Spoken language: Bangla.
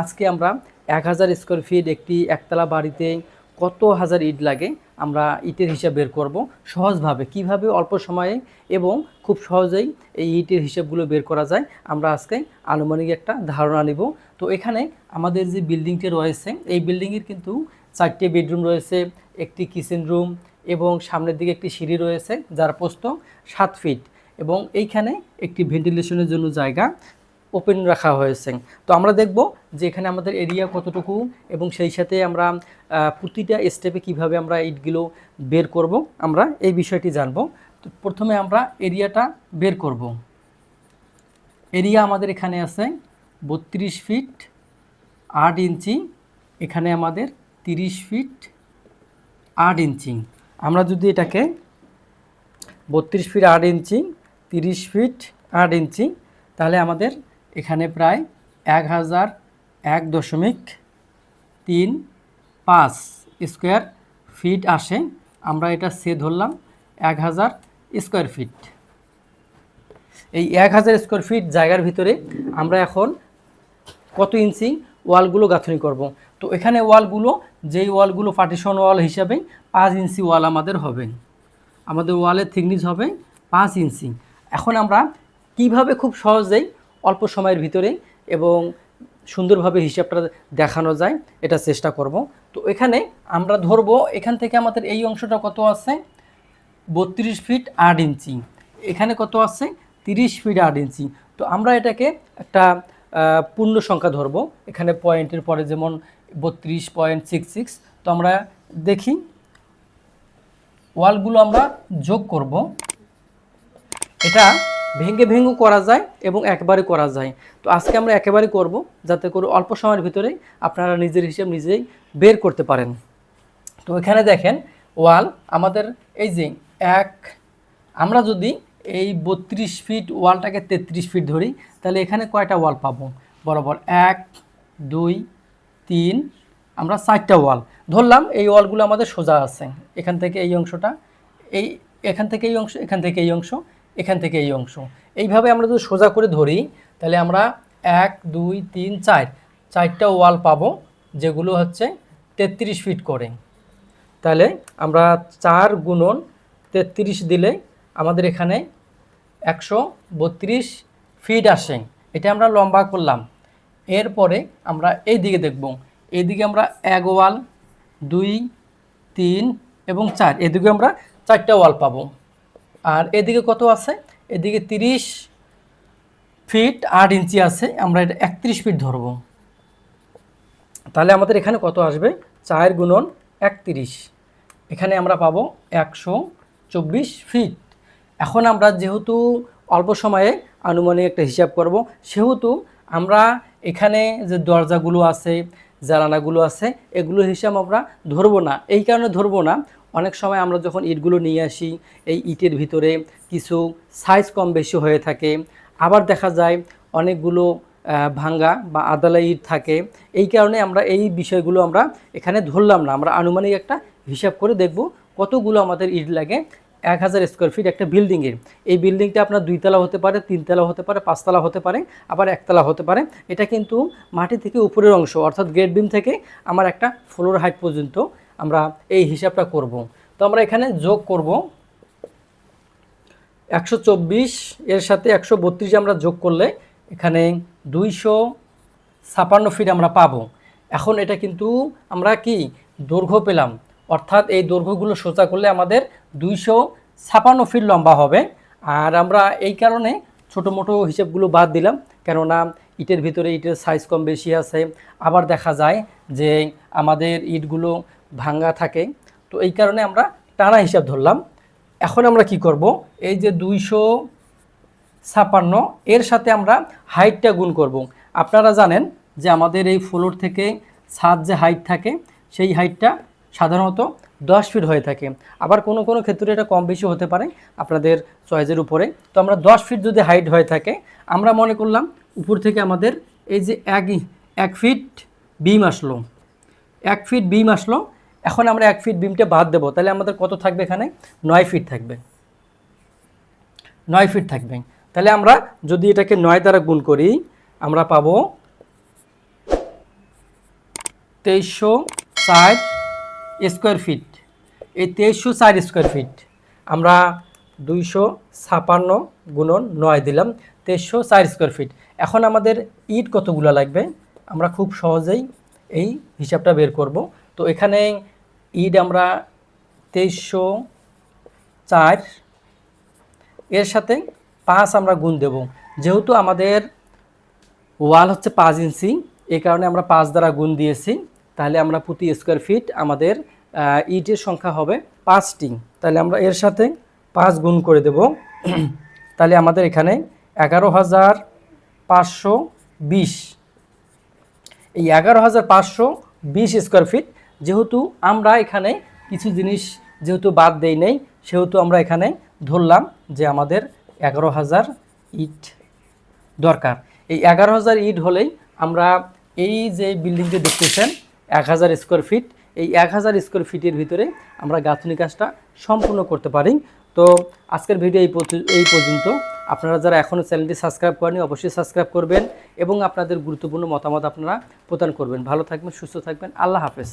আজকে আমরা এক হাজার স্কোয়ার ফিট একটি একতলা বাড়িতে কত হাজার ইট লাগে আমরা ইটের হিসাব বের করব। সহজভাবে, কীভাবে অল্প সময়ে এবং খুব সহজেই এই ইটের হিসাবগুলো বের করা যায়, আমরা আজকে আনুমানিক একটা ধারণা নিব। তো এখানে আমাদের যে বিল্ডিংটি রয়েছে, এই বিল্ডিংয়ের কিন্তু চারটে বেডরুম রয়েছে, একটি কিচেন রুম এবং সামনের দিকে একটি সিঁড়ি রয়েছে, যার প্রস্থ সাত ফিট এবং এইখানে একটি ভেন্টিলেশনের জন্য জায়গা। ওপেন রাখা হয়েছে। তো আমরা দেখব যে এখানে আমাদের এরিয়া কতটুকু এবং সেই সাথে আমরা প্রতিটা স্টেপে কীভাবে আমরা ইটগুলো বের করব, আমরা এই বিষয়টি জানব। তো প্রথমে আমরা এরিয়াটা বের করব। এরিয়া আমাদের এখানে আছে বত্রিশ ফিট আট ইঞ্চি, এখানে আমাদের তিরিশ ফিট আট ইঞ্চি। আমরা যদি এটাকে বত্রিশ ফিট আট ইঞ্চি, তিরিশ ফিট আট ইঞ্চি, তাহলে আমাদের এখানে প্রায় এক হাজার এক দশমিক তিন পাঁচ স্কোয়ার ফিট আসে। আমরা এটা সে ধরলাম এক হাজার স্কোয়ার ফিট। এই এক হাজার স্কোয়ার ফিট জায়গার ভিতরে আমরা এখন কত ইঞ্চি ওয়ালগুলো গাঁথনি করব? তো এখানে ওয়ালগুলো, যেই ওয়ালগুলো পার্টিশন ওয়াল হিসাবে পাঁচ ইঞ্চি ওয়াল আমাদের হবে। আমাদের ওয়ালের থিকনেস হবে পাঁচ ইঞ্চি। এখন আমরা কীভাবে খুব সহজেই অল্প সময়ের ভিতরে এবং সুন্দরভাবে হিসাবটা দেখানো যায়, এটা চেষ্টা করব। তো এখানে আমরা ধরবো, এখান থেকে আমাদের এই অংশটা কত আছে? বত্রিশ ফিট আট ইঞ্চি। এখানে কত আছে? তিরিশ ফিট আট ইঞ্চি। তো আমরা এটাকে একটা পূর্ণ সংখ্যা ধরবো। এখানে পয়েন্টের পরে যেমন বত্রিশ পয়েন্ট সিক্স সিক্স, তো আমরা দেখি। ওয়ালগুলো আমরা যোগ করব। এটা ভেঙে ভেঙে করা যায় এবং একবারে করা যায়। তো আজকে আমরা একেবারে করব যাতে করে অল্প সময়ের ভিতরে আপনারা নিজের হিসেব নিজেই বের করতে পারেন। তো এখানে দেখেন, ওয়াল আমাদের এই যে এক, আমরা যদি এই বত্রিশ ফিট ওয়ালটাকে তেত্রিশ ফিট ধরি, তাহলে এখানে কয়টা ওয়াল পাবো? বরাবর এক, দুই, তিন, আমরা চারটা ওয়াল। ধরলাম এই ওয়ালগুলো আমাদের সোজা আছে। এখান থেকে এই অংশটা, এই, এখান থেকে এই অংশ, এখান থেকে এই অংশ এখান থেকে এই অংশ। এইভাবে আমরা যদি সোজা করে ধরি, তাহলে আমরা এক, দুই, তিন, চার, চারটা ওয়াল পাবো, যেগুলো হচ্ছে তেত্রিশ ফিট করে। তাহলে আমরা চার গুণন তেত্রিশ দিলে আমাদের এখানে একশো বত্রিশ ফিট আসে। এটা আমরা লম্বা করলাম। এরপরে আমরা এই দিকে দেখব। এইদিকে আমরা এক ওয়াল, দুই, তিন এবং চার। এদিকে আমরা চারটা ওয়াল পাবো। আর এদিকে কত আছে? এদিকে তিরিশ ফিট আট ইঞ্চি আছে। আমরা এটা একত্রিশ ফিট ধরবো। তাহলে আমাদের এখানে কত আসবে? চার গুণন একত্রিশ। এখানে আমরা পাবো একশো চব্বিশ ফিট এখন আমরা যেহেতু অল্প সময়ে আনুমানিক একটা হিসাব করব, সেহেতু আমরা এখানে যে দরজাগুলো আছে, জানালাগুলো আছে এগুলো হিসাব আমরা ধরবো না। এই কারণে ধরবো না। অনেক সময় আমরা যখন ইটগুলো নিয়ে আসি, এই ইটের ভিতরে কিছু সাইজ কম বেশি হয়ে থাকে। আবার দেখা যায় অনেকগুলো ভাঙ্গা বা আদালা ইট থাকে। এই কারণে আমরা এই বিষয়গুলো আমরা এখানে ধরলাম না। আমরা আনুমানিক একটা হিসাব করে দেখব কতগুলো আমাদের ইট লাগে এক হাজার স্কোয়ার ফিট একটা বিল্ডিংয়ের এই বিল্ডিংটা আপনার দুইতলা হতে পারে, তিনতলা হতে পারে, পাঁচতলা হতে পারে, আবার একতলা হতে পারে। এটা কিন্তু মাটি থেকে উপরের অংশ, অর্থাৎ গ্রেড বিম থেকে আমার একটা ফ্লোর হাইট পর্যন্ত আমরা এই হিসাবটা করব। তো আমরা এখানে যোগ করব। একশো চব্বিশ এর সাথে একশো বত্রিশ আমরা যোগ করলে এখানে দুইশো ছাপান্ন ফিট আমরা পাবো। এখন এটা কিন্তু আমরা কি? দৈর্ঘ্য পেলাম। অর্থাৎ এই দৈর্ঘ্যগুলো সোজা করলে আমাদের দুইশো ছাপান্ন ফিট লম্বা হবে। আর আমরা এই কারণে ছোটো মোটো হিসেবগুলো বাদ দিলাম। কেননা ইটের ভিতরে ইটের সাইজ কম বেশি আছে। আবার দেখা যায় যে আমাদের ইটগুলো ভাঙ্গা থাকে। তো এই কারণে আমরা টানা হিসাব ধরলাম। এখন আমরা কি করব? এই যে দুইশো ছাপান্ন এর সাথে আমরা হাইটটা গুণ করব। আপনারা জানেন যে আমাদের এই ফ্লোর থেকে ছাদ যে হাইট থাকে, সেই হাইটটা সাধারণত দশ ফিট হয়ে থাকে। আবার কোনো কোনো ক্ষেত্রে এটা কম বেশি হতে পারে আপনাদের চয়েসের উপরে। তো আমরা দশ ফিট যদি হাইট হয়ে থাকে, আমরা মনে করলাম উপর থেকে আমাদের এই যে এক এক ফিট বিম আসলো। এক ফিট বিম আসলো এখন আমরা এক ফিট বিমটা বাদ দেবো। তাহলে আমাদের কত থাকবে এখানে? নয় ফিট থাকবে। নয় ফিট থাকবে। তাহলে আমরা যদি এটাকে নয় দ্বারা গুণ করি, আমরা পাবো তেইশশো চার স্কোয়ার ফিট এই তেইশশো চার স্কোয়ার ফিট আমরা দুইশো ছাপান্ন গুণন নয় দিলাম, তেইশশো চার স্কোয়ার ফিট এখন আমাদের ইট কতগুলো লাগবে? আমরা খুব সহজেই এই হিসাবটা বের করব। তো এখানে ইট আমরা তেইশশো চার। এর সাথে পাঁচ আমরা গুণ দেব। যেহেতু আমাদের ওয়াল হচ্ছে পাঁচ ইঞ্চি, এই কারণে আমরা পাঁচ দ্বারা গুণ দিয়েছি। তাহলে আমরা প্রতি স্কোয়ার ফিট আমাদের ইটের সংখ্যা হবে পাঁচটি। তাহলে আমরা এর সাথে পাঁচ গুণ করে দেব। তাহলে আমাদের এখানে এগারো হাজার পাঁচশো বিশ। এই এগারো হাজার পাঁচশো বিশ স্কোয়ার ফিট যেহেতু আমরা এখানে কিছু জিনিস যেহেতু বাদ দেই নেই, সেহেতু আমরা এখানে ধরলাম যে আমাদের এগারো হাজার ইট দরকার। এই এগারো হাজার ইট হলেই আমরা এই যে বিল্ডিংটি দেখতেছেন, এক হাজার স্কোয়ার ফিট এই এক হাজার স্কোয়ার ফিটের ভিতরে আমরা গাঁথনি কাজটা সম্পূর্ণ করতে পারি। তো আজকের ভিডিও এই এই পর্যন্ত। আপনারা যারা এখনও চ্যানেলটি সাবস্ক্রাইব করেনি অবশ্যই সাবস্ক্রাইব করবেন এবং আপনাদের গুরুত্বপূর্ণ মতামত আপনারা প্রদান করবেন। ভালো থাকবেন, সুস্থ থাকবেন। আল্লাহ হাফেজ।